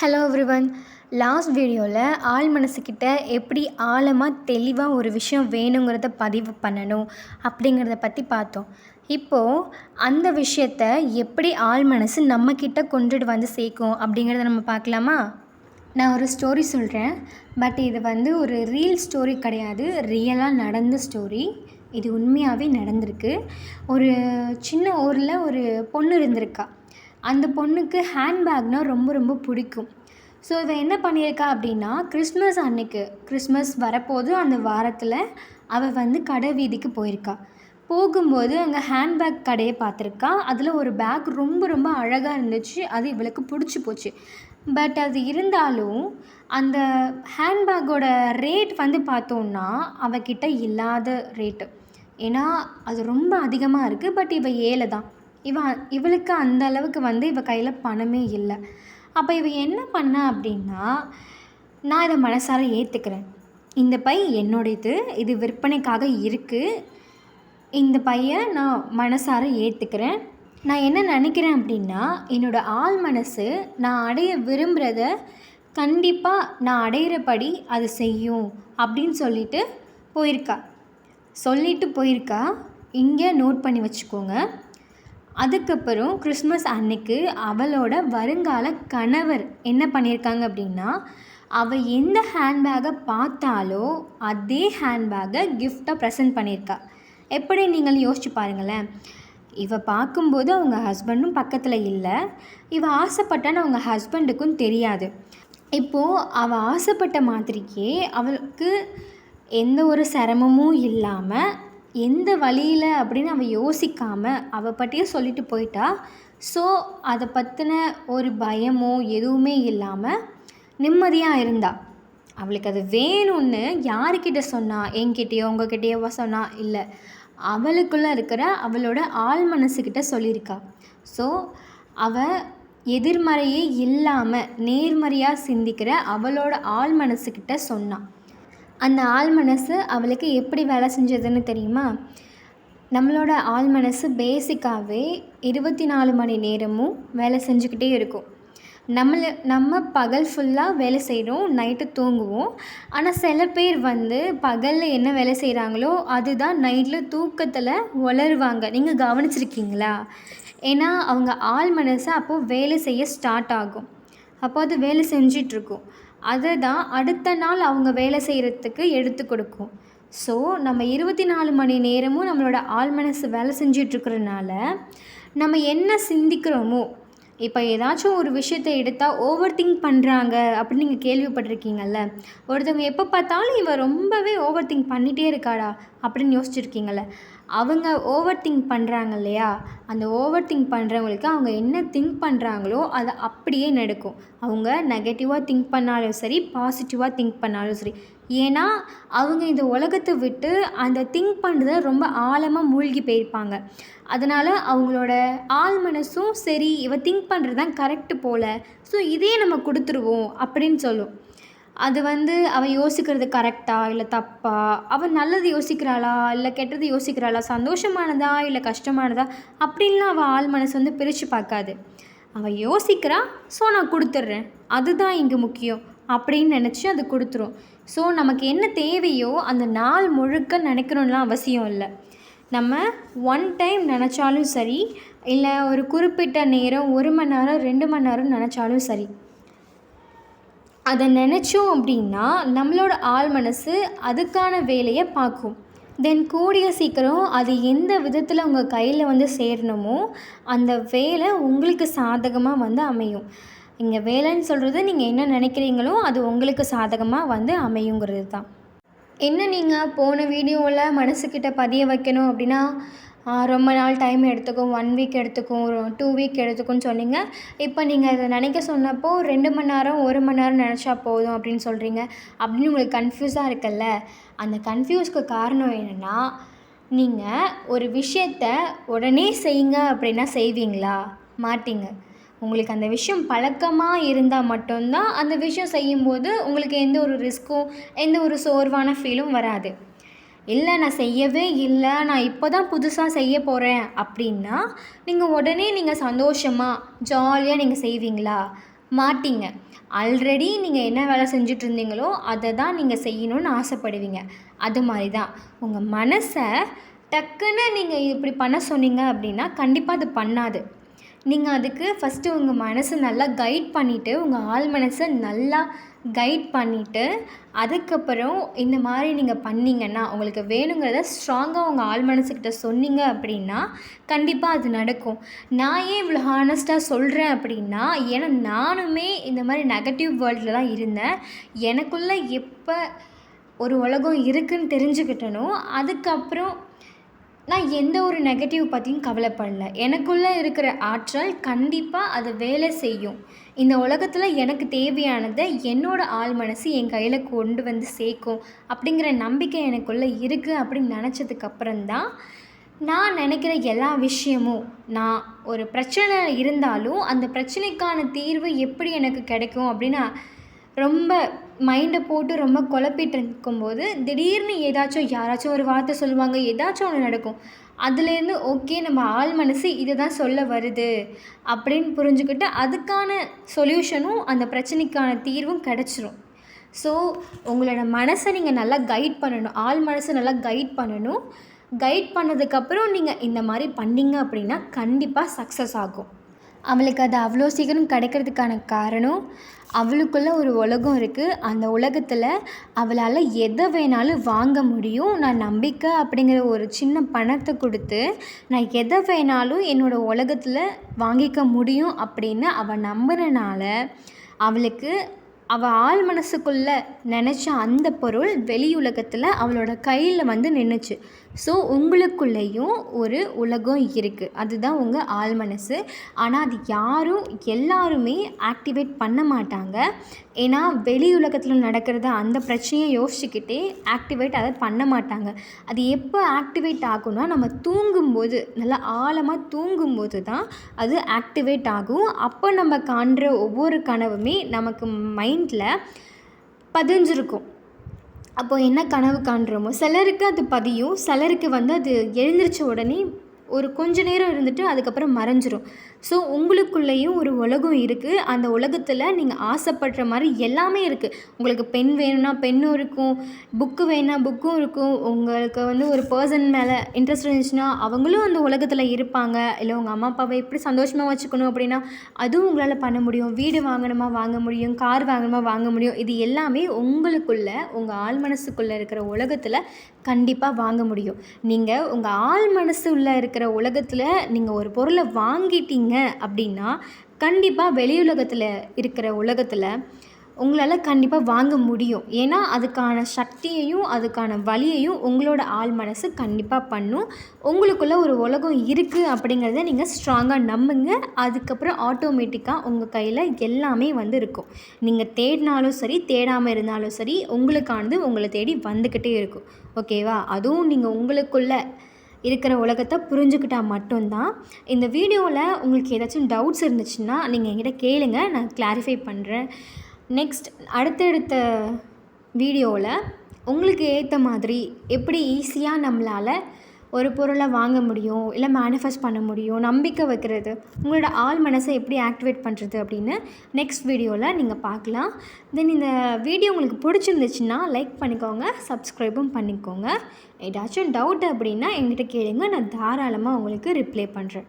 Hello everyone last வீடியோவில் ஆள் மனசுக்கிட்ட எப்படி ஆழமாக தெளிவாக ஒரு விஷயம் வேணுங்கிறத பதிவு பண்ணணும் அப்படிங்கிறத பற்றி பார்த்தோம். இப்போது அந்த விஷயத்த எப்படி ஆள் மனசு நம்மக்கிட்ட கொண்டுட்டு வந்து சேர்க்கும் அப்படிங்கிறத நம்ம பார்க்கலாமா? நான் ஒரு ஸ்டோரி சொல்கிறேன் பட் இது வந்து ஒரு ரீல் ஸ்டோரி கிடையாது. ரியலாக நடந்த ஸ்டோரி இது உண்மையாகவே நடந்திருக்கு. ஒரு சின்ன ஊரில் ஒரு பொண்ணு இருந்திருக்கா. அந்த பொண்ணுக்கு ஹேண்ட்பேக்னால் ரொம்ப ரொம்ப பிடிக்கும். ஸோ இவ என்ன பண்ணியிருக்கா அப்படின்னா கிறிஸ்மஸ் அன்னைக்கு கிறிஸ்மஸ் வரப்போது அந்த வாரத்தில் அவள் வந்து கடை வீதிக்கு போயிருக்கா. போகும்போது அங்கே ஹேண்ட்பேக் கடையை பார்த்துருக்கா. அதில் ஒரு பேக் ரொம்ப ரொம்ப அழகாக இருந்துச்சு. அது இவளுக்கு பிடிச்சி போச்சு. பட் அது இருந்தாலும் அந்த ஹேண்ட்பேக்கோட ரேட் வந்து பார்த்தோன்னா அவகிட்ட இல்லாத ரேட்டு ஏன்னா அது ரொம்ப அதிகமாக இருக்குது பட் இவள் ஏழை தான் இவன் இவளுக்கு அந்த அளவுக்கு வந்து இவள் கையில் பணமே இல்லை. அப்போ இவ என்ன பண்ணா அப்படின்னா நான் இதை மனசார ஏற்றுக்கிறேன் இந்த பை என்னுடையது இது விற்பனைக்காக இருக்குது இந்த பையை நான் மனசார ஏற்றுக்கிறேன் நான் என்ன நினைக்கிறேன் அப்படின்னா என்னோடய ஆள் மனசு நான் அடைய விரும்புகிறத கண்டிப்பாக நான் அடையிறபடி அது செய்யும் அப்படின்னு சொல்லிட்டு போயிருக்கா. சொல்லிட்டு போயிருக்கா. இங்கே நோட் பண்ணி வச்சுக்கோங்க. அதுக்கப்புறம் கிறிஸ்மஸ் அன்னைக்கு அவளோட வருங்கால கணவர் என்ன பண்ணியிருக்காங்க அப்படின்னா அவள் எந்த ஹேண்ட்பேக்கை பார்த்தாலோ அதே ஹேண்ட்பேக்கை கிஃப்டாக ப்ரெசென்ட் பண்ணியிருக்கா. எப்படி நீங்கள் யோசிச்சு பாருங்களேன். இவள் பார்க்கும்போது அவங்க ஹஸ்பண்டும் பக்கத்தில் இல்லை. இவள் ஆசைப்பட்டான்னு அவங்க ஹஸ்பண்டுக்கும் தெரியாது. இப்போது அவள் ஆசைப்பட்ட மாதிரியே அவளுக்கு எந்த ஒரு சிரமமும் இல்லாமல் எந்த வழியில் அப்படின்னு அவள் யோசிக்காமல் அவள் பற்றியே சொல்லிட்டு போயிட்டா. ஸோ அதை பற்றின ஒரு பயமோ எதுவுமே இல்லாமல் நிம்மதியாக இருந்தா. அவளுக்கு அது வேணும்னு யாருக்கிட்ட சொன்னா? என்கிட்டயோ உங்ககிட்டயோவா சொன்னா? இல்லை. அவளுக்குள்ளே இருக்கிற அவளோட ஆள் மனசுக்கிட்ட சொல்லியிருக்கா. ஸோ அவள் எதிர்மறையே இல்லாமல் நேர்மறையாக சிந்திக்கிற அவளோட ஆள் மனசுக்கிட்ட சொன்னான் அந்த ஆள் மனசு அவளுக்கு எப்படி வேலை செஞ்சதுன்னு தெரியுமா? நம்மளோட ஆள் மனசு பேசிக்காகவே இருபத்தி நாலு மணி நேரமும் வேலை செஞ்சுக்கிட்டே இருக்கும். நம்மளை நம்ம பகல் ஃபுல்லாக வேலை செய்கிறோம் நைட்டு தூங்குவோம். ஆனால் சில பேர் வந்து பகலில் என்ன வேலை செய்கிறாங்களோ அதுதான் நைட்டில் தூக்கத்தில் உளருவாங்க நீங்கள் கவனிச்சிருக்கீங்களா? ஏன்னா அவங்க ஆள் மனசு அப்போது வேலை செய்ய ஸ்டார்ட் ஆகும். அப்போ அது வேலை செஞ்சிட்ருக்கும் அதை தான் அடுத்த நாள் அவங்க வேலை செய்கிறதுக்கு எடுத்து கொடுக்கும். ஸோ நம்ம இருபத்தி நாலு மணி நேரமும் நம்மளோட ஆள் மனசு வேலை செஞ்சிட்ருக்கிறனால நம்ம என்ன சிந்திக்கிறோமோ இப்போ ஏதாச்சும் ஒரு விஷயத்தை எடுத்தால் ஓவர் திங்க் பண்ணுறாங்க அப்படின்னு நீங்கள் கேள்விப்பட்டிருக்கீங்கல்ல ஒருத்தவங்க எப்போ பார்த்தாலும் இவன் ரொம்பவே ஓவர் திங்க் பண்ணிகிட்டே இருக்காடா அப்படின்னு யோசிச்சிருக்கீங்கள்ல அவங்க ஓவர் திங்க் பண்ணுறாங்க இல்லையா? அந்த ஓவர் திங்க் பண்ணுறவங்களுக்கு அவங்க என்ன திங்க் பண்ணுறாங்களோ அதை அப்படியே நடக்கும். அவங்க நெகட்டிவாக திங்க் பண்ணாலும் சரி பாசிட்டிவாக திங்க் பண்ணாலும் சரி. ஏன்னா அவங்க இந்த உலகத்தை விட்டு அந்த திங்க் பண்ணுறத ரொம்ப ஆழமாக மூழ்கி போயிருப்பாங்க. அதனால் அவங்களோட ஆள் மனசும் சரி இவ திங்க் பண்ணுறது தான் கரெக்டு போல். ஸோ இதே நம்ம கொடுத்துருவோம் அப்படின்னு சொல்லும். அது வந்து அவள் யோசிக்கிறது கரெக்டா இல்லை தப்பா? அவள் நல்லது யோசிக்கிறாளா? இல்லை கெட்டது யோசிக்கிறாளா? சந்தோஷமானதா? இல்லை கஷ்டமானதா? அப்படின்லாம் அவள் ஆள் மனசு வந்து பிரித்து பார்க்காது. அவள் யோசிக்கிறா ஸோ நான் கொடுத்துட்றேன். அதுதான் இங்கே முக்கியம். அப்படின்னு நினச்சி அது கொடுத்துரும். ஸோ நமக்கு என்ன தேவையோ அந்த நாள் முழுக்க நினைக்கணும்லாம் அவசியம் இல்லை. நம்ம ஒன் டைம் நினச்சாலும் சரி இல்லை ஒரு குறிப்பிட்ட நேரம் ஒரு மணி நேரம் ரெண்டு மணி நேரம் நினச்சாலும் சரி அதை நினச்சோம் அப்படின்னா நம்மளோட ஆள் மனசு அதுக்கான வேலையை பார்க்கும். தென் கூடிய சீக்கிரம் அது எந்த விதத்தில் உங்கள் கையில் வந்து சேரணுமோ அந்த வேலை உங்களுக்கு சாதகமாக வந்து அமையும். இங்கே வேலைன்னு சொல்கிறது நீங்கள் என்ன நினைக்கிறீங்களோ அது உங்களுக்கு சாதகமாக வந்து அமையுங்கிறது தான். என்ன நீங்கள் போன வீடியோவில் மனசுக்கிட்ட பதிய வைக்கணும் அப்படின்னா ரொம்ப நாள் டைம் எடுத்துக்கும் ஒன் வீக் எடுத்துக்கும் ஒரு டூ வீக் எடுத்துக்கும்னு சொன்னீங்க. இப்போ நீங்கள் இதை நினைக்க சொன்னப்போ ரெண்டு மணி நேரம் ஒரு மணி நேரம் நினச்சா போதும் அப்படின்னு சொல்கிறீங்க அப்படின்னு உங்களுக்கு கன்ஃபியூஸாக இருக்குல்ல. அந்த கன்ஃபியூஸ்க்கு காரணம் என்னென்னா நீங்கள் ஒரு விஷயத்த உடனே செய்யுங்க அப்படின்னா செய்வீங்களா? மாட்டிங்க. உங்களுக்கு அந்த விஷயம் பழக்கமாக இருந்தால் மட்டும்தான் அந்த விஷயம் செய்யும்போது உங்களுக்கு எந்த ஒரு ரிஸ்க்கும் எந்த ஒரு சோர்வான ஃபீலும் வராது. இல்லை நான் செய்யவே இல்லை நான் இப்போ தான் புதுசாக செய்ய போகிறேன் அப்படின்னா நீங்கள் உடனே நீங்கள் சந்தோஷமாக ஜாலியாக நீங்கள் செய்வீங்களா? மாட்டிங்க. ஆல்ரெடி நீங்கள் என்ன வேலை செஞ்சுட்டு இருந்தீங்களோ அதை தான் நீங்கள் செய்யணும்னு ஆசைப்படுவீங்க. அது மாதிரி தான் உங்கள் மனசை டக்குன்னு நீங்கள் இப்படி பண்ண சொன்னீங்க அப்படின்னா கண்டிப்பாக அது பண்ணாது. நீங்கள் அதுக்கு ஃபஸ்ட்டு உங்கள் மனசை நல்லா கைட் பண்ணிவிட்டு உங்கள் ஆள் மனசை நல்லா கைட் பண்ணிவிட்டு அதுக்கப்புறம் இந்த மாதிரி நீங்கள் பண்ணிங்கன்னா உங்களுக்கு வேணுங்கிறத ஸ்ட்ராங்காக உங்கள் ஆள் மனசுக்கிட்ட சொன்னீங்க அப்படின்னா கண்டிப்பாக அது நடக்கும். நான் ஏன் இவ்வளோ ஹானஸ்ட்டாக சொல்கிறேன் அப்படின்னா ஏன்னா நானுமே இந்த மாதிரி நெகட்டிவ் வேர்ல்டில் தான் இருந்தேன். எனக்குள்ளே எப்போ ஒரு உலகம் இருக்குன்னு தெரிஞ்சுக்கிட்டனோ அதுக்கப்புறம் நான் எந்த ஒரு நெகட்டிவ் பற்றியும் கவலைப்படல. எனக்குள்ளே இருக்கிற ஆற்றல் கண்டிப்பாக அது வேலை செய்யும். இந்த உலகத்தில் எனக்கு தேவையானதை என்னோடய ஆள் மனசு என் கையில் கொண்டு வந்து சேர்க்கும் அப்படிங்கிற நம்பிக்கை எனக்குள்ளே இருக்குது அப்படின்னு நினச்சதுக்கப்புறம்தான் நான் நினைக்கிற எல்லா விஷயமும் நான் ஒரு பிரச்சனை இருந்தாலும் அந்த பிரச்சனைக்கான தீர்வு எப்படி எனக்கு கிடைக்கும் அப்படின்னு ரொம்ப மைண்டை போட்டு ரொம்ப குழப்பிட்டு இருக்கும்போது திடீர்னு ஏதாச்சும் யாராச்சும் ஒரு வார்த்தை சொல்லுவாங்க ஏதாச்சும் ஒன்று நடக்கும். அதுலேருந்து ஓகே நம்ம ஆள் மனசு இதை தான் சொல்ல வருது அப்படின்னு புரிஞ்சுக்கிட்டு அதுக்கான சொல்யூஷனும் அந்த பிரச்சனைக்கான தீர்வும் கிடச்சிரும். ஸோ உங்களோட மனசை நீங்கள் நல்லா கைட் பண்ணணும். ஆள் மனசை நல்லா கைட் பண்ணணும். கைட் பண்ணதுக்கப்புறம் நீங்கள் இந்த மாதிரி பண்ணீங்க அப்படின்னா கண்டிப்பாக சக்ஸஸ் ஆகும். அவளுக்கு அது அவ்வளோ சீக்கிரம் கிடைக்கிறதுக்கான காரணம் அவளுக்குள்ள ஒரு உலகம் இருக்குது அந்த உலகத்தில் அவளால் எதை வேணாலும் வாங்க முடியும். நான் நம்பிக்கை அப்படிங்கிற ஒரு சின்ன பணத்தை கொடுத்து நான் எதை வேணாலும் என்னோடய உலகத்தில் வாங்கிக்க முடியும் அப்படின்னு அவள் நம்புறனால அவளுக்கு அவள் ஆள் மனசுக்குள்ளே நினச்ச அந்த பொருள் வெளி உலகத்தில் அவளோட கையில் வந்து நின்றுச்சு ஸோ உங்களுக்குள்ளேயும் ஒரு உலகம் இருக்குது அதுதான் உங்கள் ஆள் மனசு. ஆனால் அது யாரும் எல்லாருமே ஆக்டிவேட் பண்ண மாட்டாங்க. ஏன்னா வெளி உலகத்தில் நடக்கிறத அந்த பிரச்சனையை யோசிச்சுக்கிட்டே ஆக்டிவேட் அதை பண்ண மாட்டாங்க. அது எப்போ ஆக்டிவேட் ஆகும்னா நம்ம தூங்கும்போது நல்லா ஆழமாக தூங்கும்போது தான் அது ஆக்டிவேட் ஆகும். அப்போ நம்ம காண்ற ஒவ்வொரு கனவுமே நமக்கு மைண்டில் பதிஞ்சிருக்கும். அப்போது என்ன கனவு காண்றோமோ சிலருக்கு அது பதியும் சிலருக்கு வந்து அது எழுந்திரிச்ச உடனே ஒரு கொஞ்ச நேரம் இருந்துட்டு அதுக்கப்புறம் மறைஞ்சிரும். ஸோ உங்களுக்குள்ளேயும் ஒரு உலகம் இருக்குது அந்த உலகத்தில் நீங்கள் ஆசைப்படுற மாதிரி எல்லாமே இருக்குது உங்களுக்கு பென் வேணும்னா பெண்ணும் இருக்கும். புக்கு வேணால் புக்கும் இருக்கும். உங்களுக்கு வந்து ஒரு பர்சன் மேலே இன்ட்ரெஸ்ட் இருந்துச்சுன்னா அவங்களும் அந்த உலகத்தில் இருப்பாங்க. இல்லை உங்கள் அம்மா அப்பாவை எப்படி சந்தோஷமாக வச்சுக்கணும் அப்படின்னா அதுவும் உங்களால் பண்ண முடியும். வீடு வாங்கணுமா வாங்க முடியும். கார் வாங்கணுமா வாங்க முடியும். இது எல்லாமே உங்களுக்குள்ள உங்கள் ஆள் மனசுக்குள்ளே இருக்கிற உலகத்தில் கண்டிப்பாக வாங்க முடியும். நீங்கள் உங்கள் ஆள் மனசு உள்ள இருக்கிற உலகத்தில் நீங்கள் ஒரு பொருளை வாங்கிட்டீங்க அப்படின்னா கண்டிப்பாக வெளியுலகத்தில் இருக்கிற உலகத்தில் உங்களால் கண்டிப்பாக வாங்க முடியும். ஏன்னா அதுக்கான சக்தியையும் அதுக்கான வழியையும் உங்களோட ஆள் மனசு கண்டிப்பாக பண்ணும். உங்களுக்குள்ளே ஒரு உலகம் இருக்குது அப்படிங்கிறத நீங்கள் ஸ்ட்ராங்காக நம்புங்க. அதுக்கப்புறம் ஆட்டோமேட்டிக்காக உங்கள் கையில் எல்லாமே வந்து இருக்கும். நீங்கள் தேடினாலும் சரி தேடாமல் இருந்தாலும் சரி உங்களுக்கானது உங்களை தேடி வந்துக்கிட்டே இருக்கும். ஓகேவா அதுவும் நீங்கள் உங்களுக்குள்ளே இருக்கிற உலகத்தை புரிஞ்சுக்கிட்டால் மட்டும்தான். இந்த வீடியோவில் உங்களுக்கு ஏதாச்சும் டவுட்ஸ் இருந்துச்சுன்னா நீங்கள் என்கிட்ட கேளுங்க நான் கிளாரிஃபை பண்ணுறேன் நெக்ஸ்ட் அடுத்தடுத்த வீடியோவில் உங்களுக்கு ஏற்ற மாதிரி எப்படி ஈஸியாக நம்மளால் ஒரு பொருளை வாங்க முடியும் இல்லை மேனிஃபெஸ்ட் பண்ண முடியும் நம்பிக்கை வைக்கிறது உங்களோட ஆள் மனசை எப்படி ஆக்டிவேட் பண்ணுறது அப்படின்னு நெக்ஸ்ட் வீடியோவில் நீங்கள் பார்க்கலாம். தென் இந்த வீடியோ உங்களுக்கு பிடிச்சிருந்துச்சுன்னா லைக் பண்ணிக்கோங்க சப்ஸ்கிரைபும் பண்ணிக்கோங்க. ஏதாச்சும் டவுட் அப்படின்னா என்கிட்ட கேளுங்க நான் தாராளமாக உங்களுக்கு ரிப்ளை பண்ணுறேன்